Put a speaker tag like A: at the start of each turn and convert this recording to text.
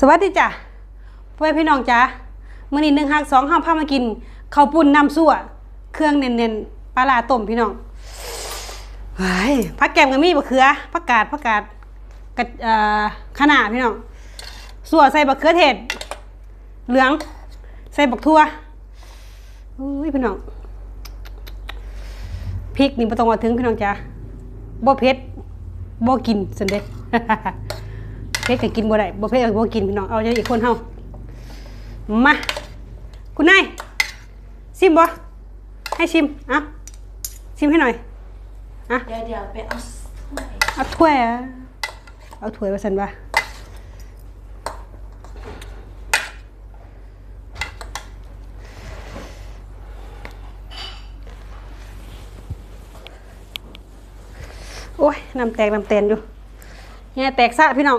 A: สวัสดีจ้ะพ่อแม่พี่น้องจ้ะมื้อนี้หนึ่งหักสองห้าพามากินข้าวปุ้นน้ำซั่ว เครื่องเน้นๆปลาร้าต้มพี่น้องเฮ้ยผักแกมก็มีบะเขือผักกาดผักกาดกะเอ่อคะน้าพี่น้องซั่วใส่บะเขือเทศ เหลือง ใส่บักทั่วอุ้ยพี่น้องพริกนี่บ่ต้องว่าถึงพี่น้องจ้ะบ่เผ็ดบ่กินซั่นเด้ เผ็ดก็กินบ่ได้บ่เผ็ดก็บ่กินพี่น้องเอาใจอีกคนเฮามาคุณนายชิมบ่ให้ชิมอะชิมให้หน่อยอะ
B: เดี๋ยวเดี๋ยวไปเอาถ้วย
A: เอาถ้วยอะเอาถ้วยมาสั่นว่าโอ้ยน้ำแตกน้ำเตนอยู่เนี่แตกซะพี่น้อง